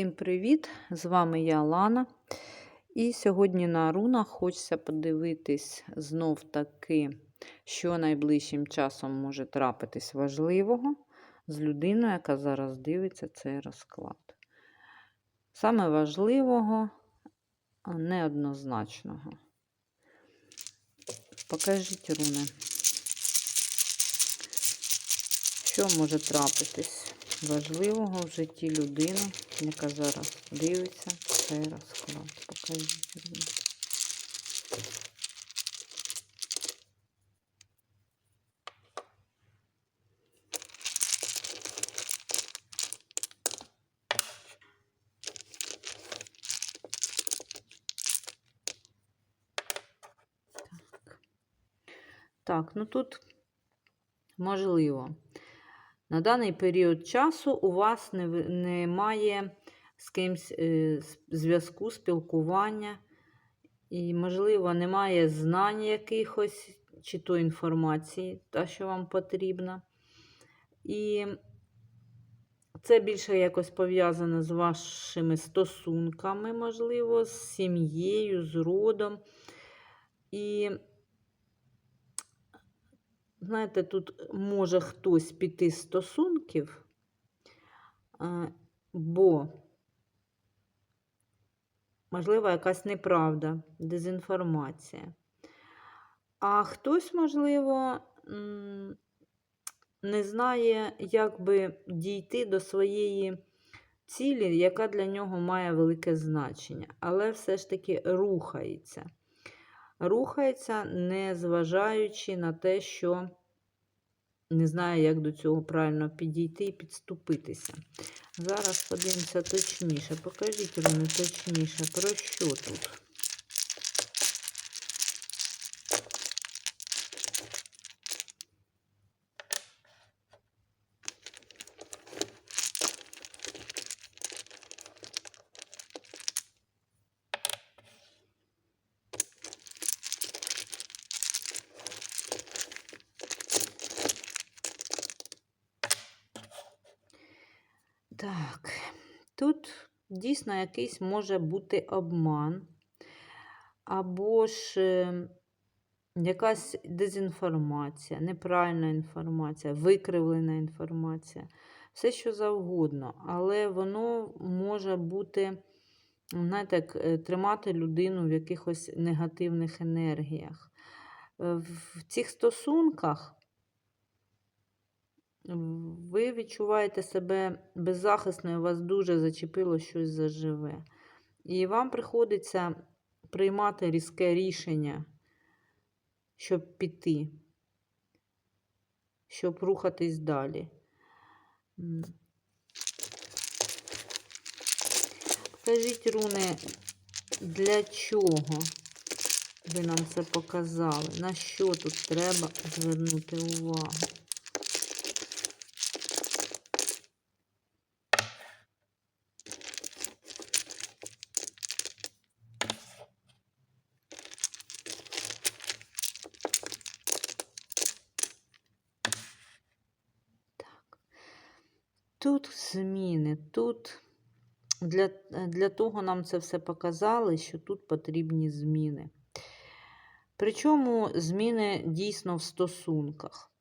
Всім привіт! З вами я Лана. І сьогодні на рунах хочеться подивитись знов таки, що найближчим часом може трапитись важливого з людиною, яка зараз дивиться цей розклад. Саме важливого, а неоднозначного. Покажіть руни. Що може трапитись важливого в житті людини, яка зараз дивиться цей розклад? Покажіть руни. Так, ну тут можливо. На даний період часу у вас не, немає з кимсь е, зв'язку, спілкування, і, можливо, немає знань якихось, чи то інформації, та, що вам потрібна. І це більше якось пов'язано з вашими стосунками, можливо, з сім'єю, з родом. І знаєте, тут може хтось піти з стосунків, бо, можливо, якась неправда, дезінформація. А хтось, можливо, не знає, як би дійти до своєї цілі, яка для нього має велике значення, але все ж таки рухається рухається, не зважаючи на те, що не знає, як до цього правильно підійти і підступитися. Зараз подивимося точніше. Покажіть мені точніше, про що тут? Так, тут дійсно якийсь може бути обман, або ж е, якась дезінформація, неправильна інформація, викривлена інформація, все що завгодно, але воно може бути, знаєте, як, е, тримати людину в якихось негативних енергіях. Е, В цих стосунках ви відчуваєте себе беззахисною, вас дуже зачепило щось заживе. І вам приходиться приймати різке рішення, щоб піти, щоб рухатись далі. Скажіть, руни, для чого ви нам це показали? На що тут треба звернути увагу? Тут зміни, тут для, для того нам це все показали, що тут потрібні зміни. Причому зміни дійсно в стосунках,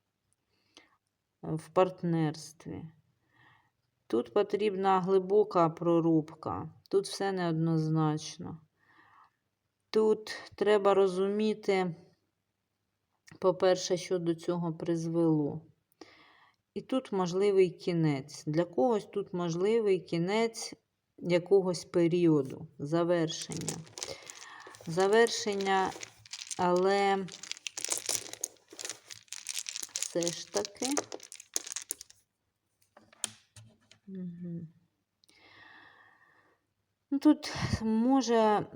в партнерстві. Тут потрібна глибока прорубка, тут все неоднозначно. Тут треба розуміти, по-перше, що до цього призвело. І тут можливий кінець. Для когось тут можливий кінець якогось періоду, завершення. Завершення, але все ж таки. Ну, Тут може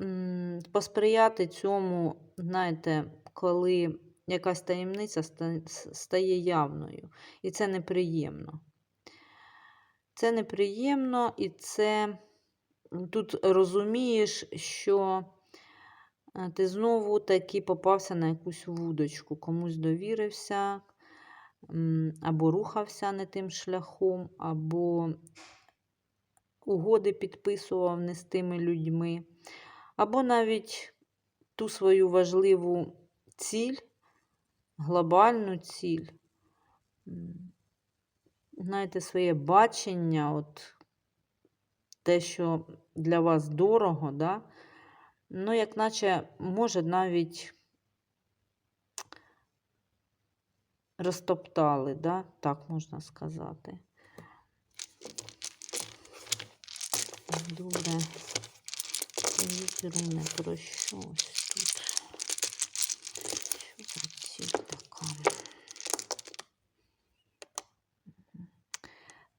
посприяти цьому, знаєте, коли якась таємниця стає явною. І це неприємно. Це неприємно, і це тут розумієш, що е, ти знову таки попався на якусь вудочку, комусь довірився, або рухався не тим шляхом, або угоди підписував не з тими людьми, або навіть ту свою важливу ціль, глобальну ціль, знаєте, своє бачення, от те, що для вас дорого, да? ну, як наче може навіть розтоптали, да? так можна сказати. Добре. Скажіть, Руне, про щось тут. Що за ціль така? Мгм.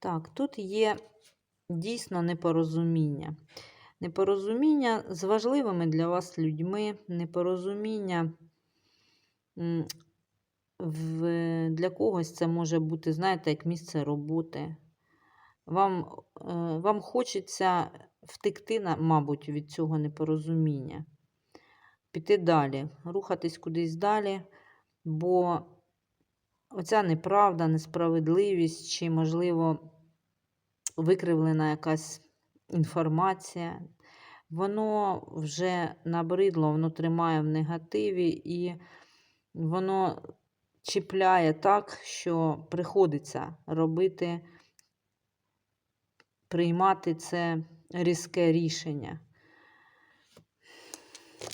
Так, тут є дійсно непорозуміння. Непорозуміння з важливими для вас людьми, непорозуміння в, для когось це може бути, знаєте, як місце роботи. Вам, е, вам хочеться втекти, мабуть, від цього непорозуміння, піти далі, рухатись кудись далі, бо оця неправда, несправедливість чи, можливо, викривлена якась інформація, воно вже набридло, воно тримає в негативі і воно чіпляє так, що приходиться робити, приймати це різке рішення.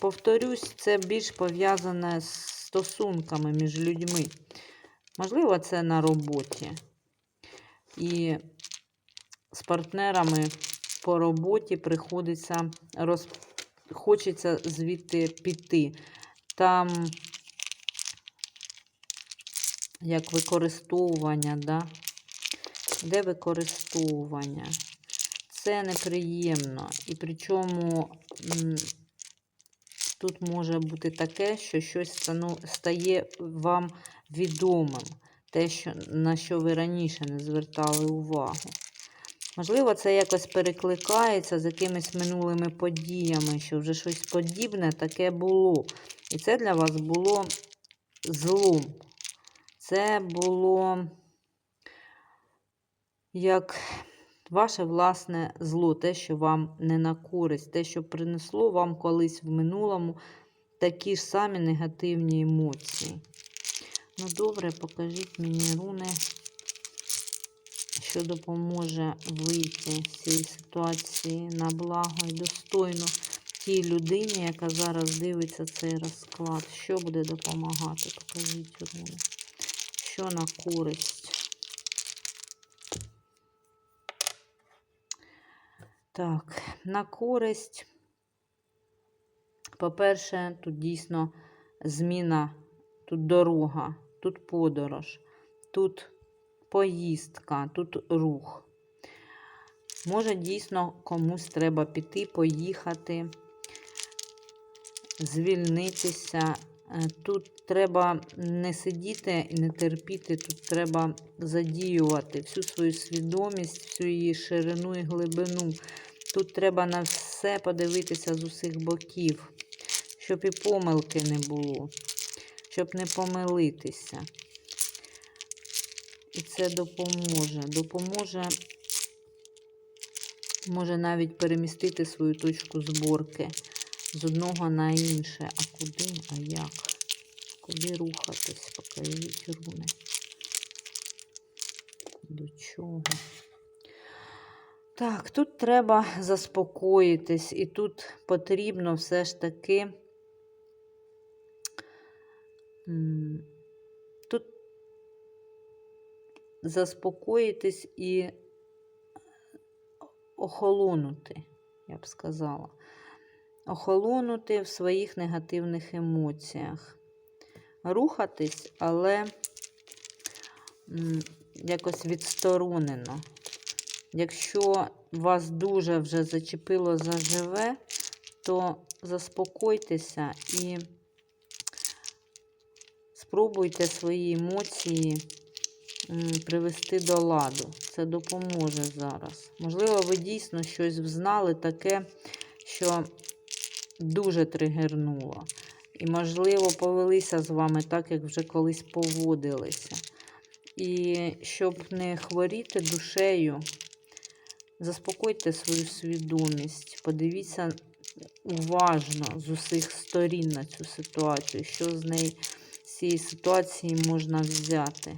Повторюсь, це більш пов'язане з стосунками між людьми. Можливо, це на роботі. І з партнерами по роботі приходиться роз... хочеться звідти піти. Там як використовування, да? де використовування. Це неприємно. І причому тут може бути таке, що щось стає вам відомим, те, що, на що ви раніше не звертали увагу. Можливо, це якось перекликається з якимись минулими подіями, що вже щось подібне таке було. І це для вас було злом. Це було як ваше власне зло, те, що вам не на користь, те, що принесло вам колись в минулому такі ж самі негативні емоції. Ну, добре, покажіть мені руни, що допоможе вийти з цієї ситуації на благо і достойно тій людині, яка зараз дивиться цей розклад. Що буде допомагати? Покажіть руни. Що на користь? Так, на користь. По-перше, тут дійсно зміна, тут дорога, тут подорож, тут поїздка, тут рух. Може, дійсно комусь треба піти, поїхати, звільнитися. Е, Тут треба не сидіти і не терпіти, тут треба задіювати всю свою свідомість, всю її ширину і глибину. Тут треба на все подивитися з усіх боків, щоб і помилки не було, щоб не помилитися. І це допоможе. Допоможе, може навіть перемістити свою точку зборки з одного на інше. А куди? А як? Куди рухатись? Покажіть руни. До чого? Так, тут треба заспокоїтись, і тут потрібно все ж таки. м, Тут заспокоїтись і охолонути, я б сказала. Охолонути в своїх негативних емоціях. Рухатись, але якось відсторонено. Якщо вас дуже вже зачепило заживе, то заспокойтеся і спробуйте свої емоції привести до ладу. Це допоможе зараз. Можливо, ви дійсно щось взнали таке, що дуже тригернуло. І, можливо, повелися з вами так, як вже колись поводилися. І щоб не хворіти душею, Заспокойте свою свідомість, подивіться уважно з усіх сторін на цю ситуацію, що з неї з цієї ситуації можна взяти.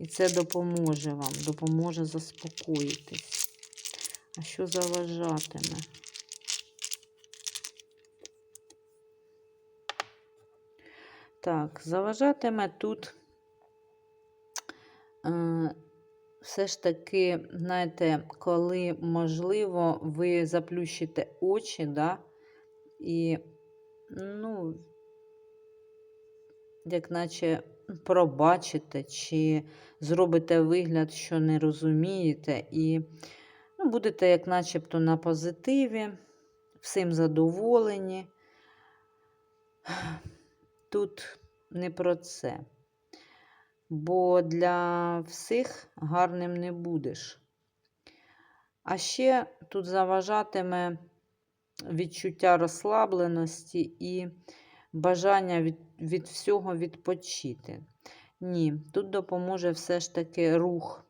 І це допоможе вам, допоможе заспокоїтись. А що заважатиме? Так, заважатиме тут е, все ж таки, знаєте, коли можливо, ви заплющите очі, да, і, ну, як наче пробачите, чи зробите вигляд, що не розумієте, і ну, будете, як начебто, на позитиві, всім задоволені. Тут не про це. Бо для всіх гарним не будеш. А ще тут заважатиме відчуття розслабленості і бажання від, від всього відпочити. Ні, тут допоможе все ж таки рух.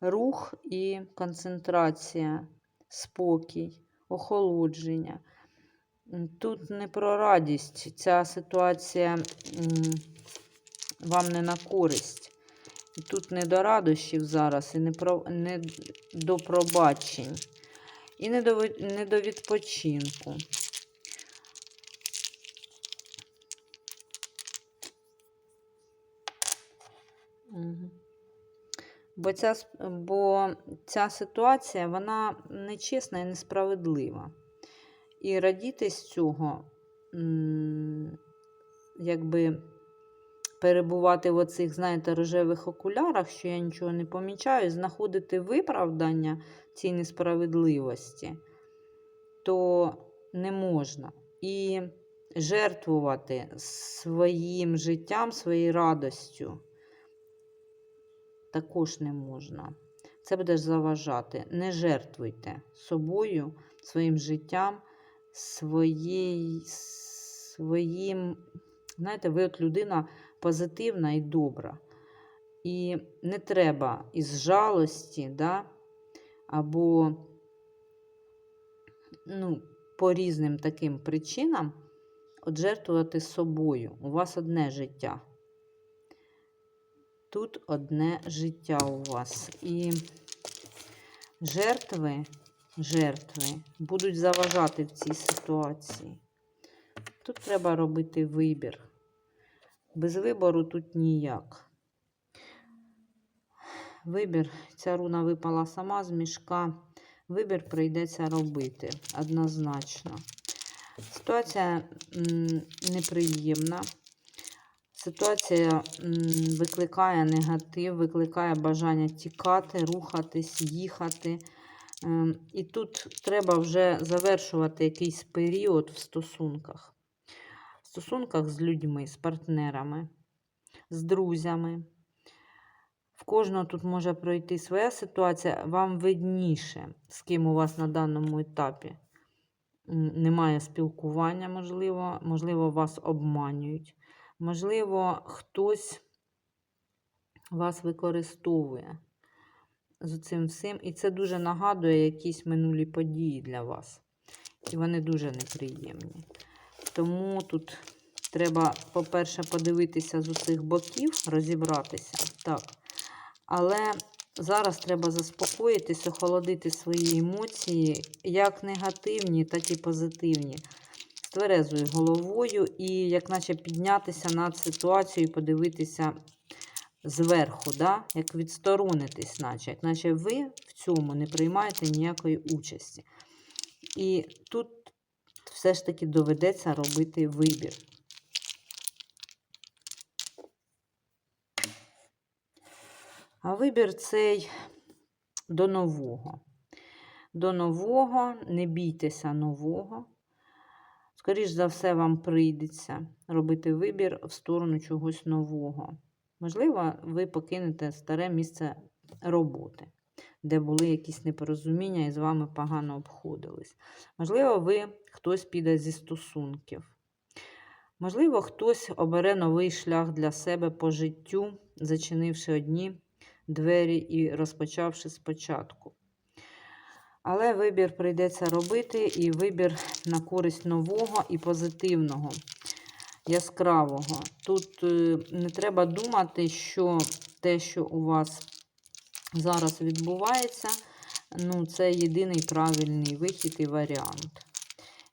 Рух і концентрація, спокій, охолодження. Тут не про радість. Ця ситуація вам не на користь. Тут не до радощів зараз, і не, про, не до пробачень, і не до, не до відпочинку. Бо ця, бо ця ситуація, вона нечесна і несправедлива. І радіти з цього, якби перебувати в оцих, знаєте, рожевих окулярах, що я нічого не помічаю, знаходити виправдання цій несправедливості, то не можна. І жертвувати своїм життям, своєю радостю також не можна. Це буде заважати. Не жертвуйте собою, своїм життям, своєю, своїм. Знаєте, ви от людина позитивна і добра. І не треба із жалості, да, або ну, по різним таким причинам от жертвувати собою. У вас одне життя. Тут одне життя у вас. І жертви, жертви будуть заважати в цій ситуації. Тут треба робити вибір. Без вибору тут ніяк. Вибір, ця руна випала сама з мішка. Вибір прийдеться робити однозначно. Ситуація неприємна. Ситуація викликає негатив, викликає бажання тікати, рухатись, їхати. Ем, І тут треба вже завершувати якийсь період в стосунках. В стосунках з людьми, з партнерами, з друзями. В кожного тут може пройти своя ситуація, вам видніше, з ким у вас на даному етапі немає спілкування, можливо, можливо, вас обманюють. Можливо, хтось вас використовує з цим всім. І це дуже нагадує якісь минулі події для вас. І вони дуже неприємні. Тому тут треба, по-перше, подивитися з усіх боків, розібратися. Так. Але зараз треба заспокоїтись, охолодити свої емоції, як негативні, так і позитивні. Тверезою головою і як наче піднятися над ситуацією, подивитися зверху, да? як відсторонитись, наче, як наче ви в цьому не приймаєте ніякої участі. І тут все ж таки доведеться робити вибір. А вибір цей до нового. До нового, не бійтеся нового. Скоріш за все, вам прийдеться робити вибір в сторону чогось нового. Можливо, ви покинете старе місце роботи, де були якісь непорозуміння і з вами погано обходились. Можливо, ви хтось піде зі стосунків. Можливо, хтось обере новий шлях для себе по життю, зачинивши одні двері і розпочавши спочатку. Але вибір прийдеться робити, і вибір на користь нового і позитивного, яскравого. Тут е, не треба думати, що те, що у вас зараз відбувається, ну, це єдиний правильний вихід і варіант.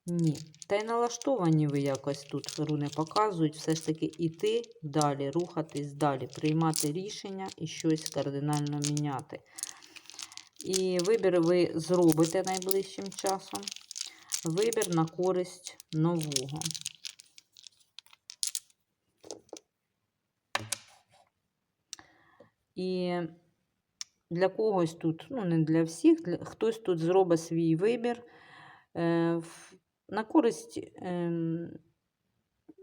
Ні. Та й налаштовані ви якось тут руни показують, все ж таки іти далі, рухатись далі, приймати рішення і щось кардинально міняти. І вибір ви зробите найближчим часом. Вибір на користь нового. І для когось тут, ну не для всіх, для, хтось тут зробить свій вибір е, на користь е,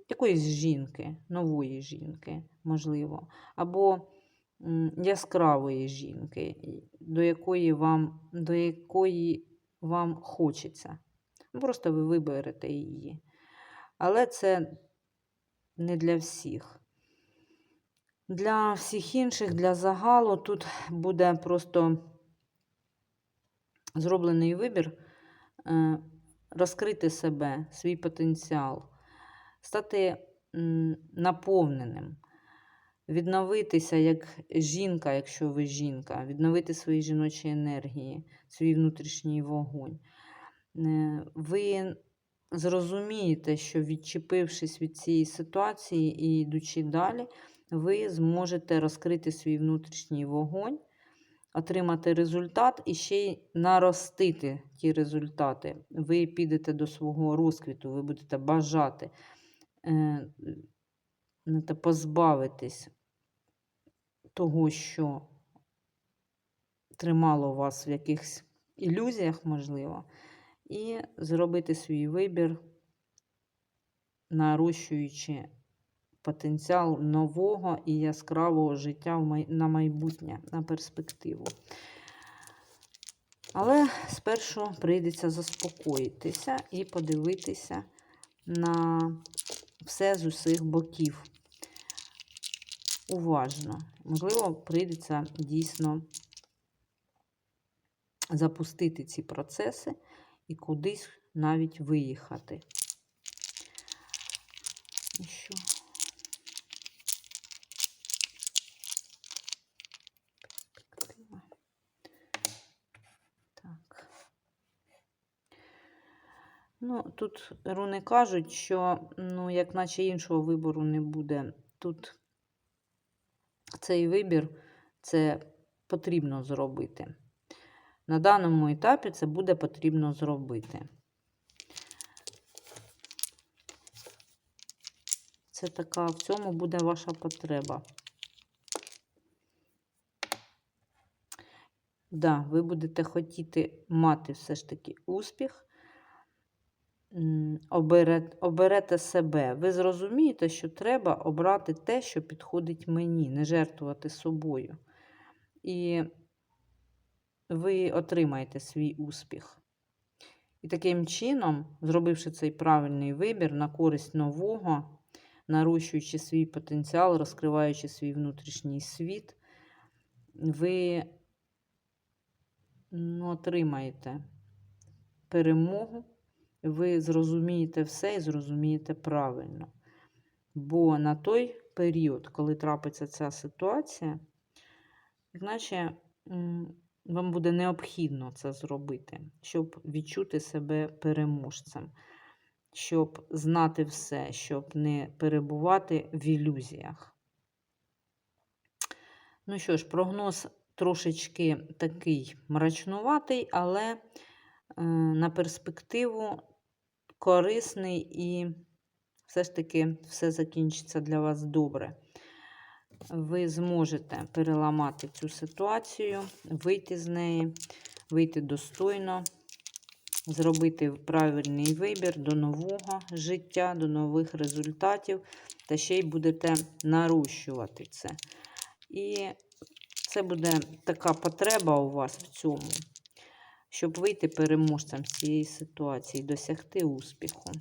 якоїсь жінки, нової жінки, можливо, або яскравої жінки, до якої вам, до якої вам хочеться. Ну, Просто ви виберете її. Але це не для всіх. Для всіх інших, для загалу, тут буде просто зроблений вибір е, розкрити себе, свій потенціал, стати наповненим, відновитися як жінка, якщо ви жінка, відновити свої жіночі енергії, свій внутрішній вогонь. Е, Ви зрозумієте, що відчепившись від цієї ситуації і йдучи далі, ви зможете розкрити свій внутрішній вогонь, отримати результат і ще й наростити ті результати. Ви підете до свого розквіту, ви будете бажати е, позбавитись того, що тримало вас в якихось ілюзіях, можливо, і зробити свій вибір, нарощуючи потенціал нового і яскравого життя на майбутнє, на перспективу. Але спершу прийдеться заспокоїтися і подивитися на все з усіх боків. Уважно. Можливо, прийдеться дійсно запустити ці процеси і кудись навіть виїхати. І що? Так. Ну, тут руни кажуть, що, ну, як наче іншого вибору не буде. Тут цей вибір це потрібно зробити. На даному етапі це буде потрібно зробити. Це така, в цьому буде ваша потреба. Да, ви будете хотіти мати все ж таки успіх, оберете себе. Ви зрозумієте, що треба обрати те, що підходить мені, не жертвувати собою. І ви отримаєте свій успіх. І таким чином, зробивши цей правильний вибір на користь нового, нарощуючи свій потенціал, розкриваючи свій внутрішній світ, ви ну, отримаєте перемогу, ви зрозумієте все і зрозумієте правильно. Бо на той період, коли трапиться ця ситуація, м, вам буде необхідно це зробити, щоб відчути себе переможцем, щоб знати все, щоб не перебувати в ілюзіях. Ну що ж, прогноз трошечки такий мрачнуватий, але е, на перспективу корисний і все ж таки все закінчиться для вас добре. Ви зможете переламати цю ситуацію, вийти з неї, вийти достойно, зробити правильний вибір до нового життя, до нових результатів, та ще й будете нарощувати це. І це буде така потреба у вас в цьому, щоб вийти переможцем з цієї ситуації, досягти успіху.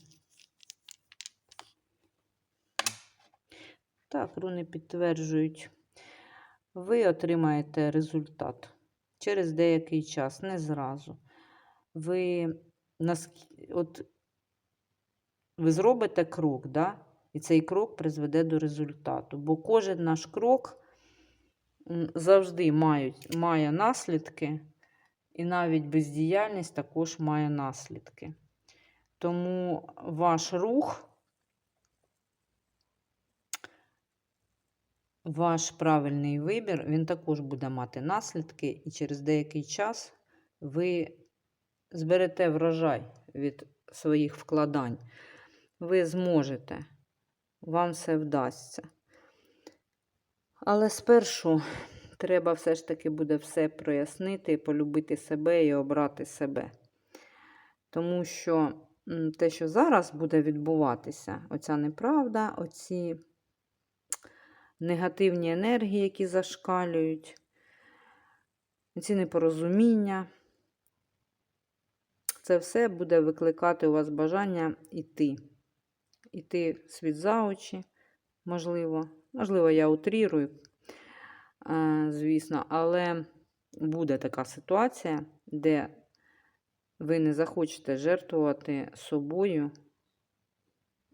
Так, руни підтверджують, ви отримаєте результат через деякий час, не зразу. ви от ви зробите крок, да? і цей крок призведе до результату. Бо кожен наш крок завжди мають, має наслідки, і навіть бездіяльність також має наслідки. Тому ваш рух, ваш правильний вибір, він також буде мати наслідки, і через деякий час ви зберете врожай від своїх вкладань. Ви зможете, вам все вдасться. Але спершу треба все ж таки буде все прояснити, полюбити себе і обрати себе. Тому що те, що зараз буде відбуватися, оця неправда, оці негативні енергії, які зашкалюють, ці непорозуміння, це все буде викликати у вас бажання йти. Іти світ за очі, можливо. Можливо, я утрірую, звісно, але буде така ситуація, де ви не захочете жертвувати собою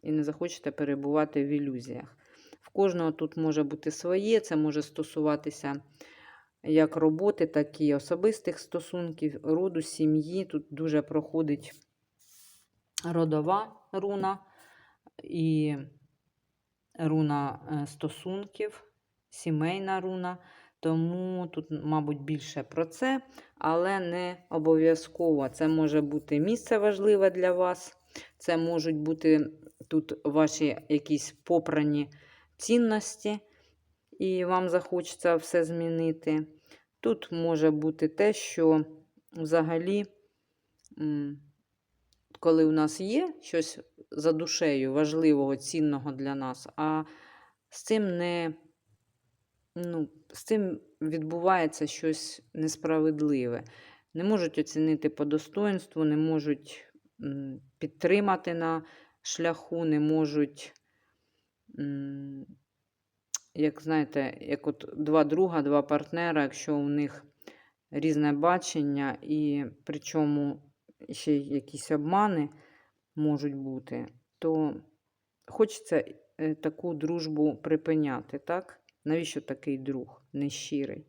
і не захочете перебувати в ілюзіях. В кожного тут може бути своє, це може стосуватися як роботи, так і особистих стосунків, роду, сім'ї. Тут дуже проходить родова руна і руна е, стосунків, сімейна руна. Тому тут, мабуть, більше про це, але не обов'язково. Це може бути місце важливе для вас. Це можуть бути тут ваші якісь попрані цінності, і вам захочеться все змінити. Тут може бути те, що взагалі, коли у нас є щось за душею важливого, цінного для нас, а з цим не ну, з цим відбувається щось несправедливе. Не можуть оцінити по достоинству, не можуть підтримати на шляху, не можуть, як знаєте, як от два друга, два партнера, якщо у них різне бачення, і причому ще якісь обмани можуть бути, то хочеться е, таку дружбу припиняти, так? Навіщо такий друг нещирий?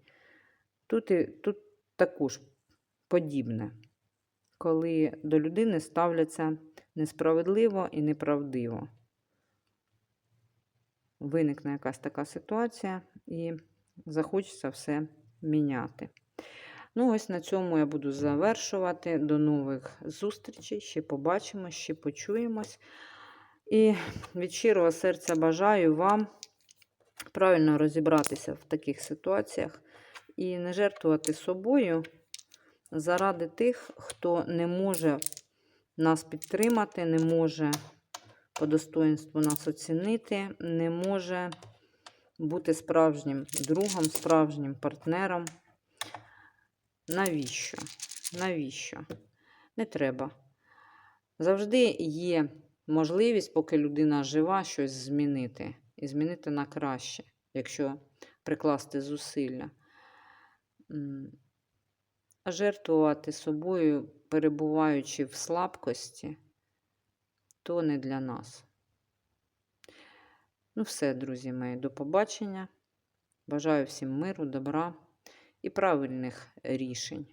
Тут, і, тут також подібне, коли до людини ставляться несправедливо і неправдиво. Виникне якась така ситуація, і захочеться все міняти. Ну, ось на цьому я буду завершувати. До нових зустрічей. Ще побачимо, ще почуємось. І від щирого серця бажаю вам правильно розібратися в таких ситуаціях і не жертвувати собою заради тих, хто не може нас підтримати, не може по достоинству нас оцінити, не може бути справжнім другом, справжнім партнером. Навіщо? Навіщо? Не треба. Завжди є можливість, поки людина жива, щось змінити. І змінити на краще, якщо прикласти зусилля. А жертвувати собою, перебуваючи в слабкості, то не для нас. Ну, все, друзі мої, до побачення. Бажаю всім миру, добра і правильних рішень.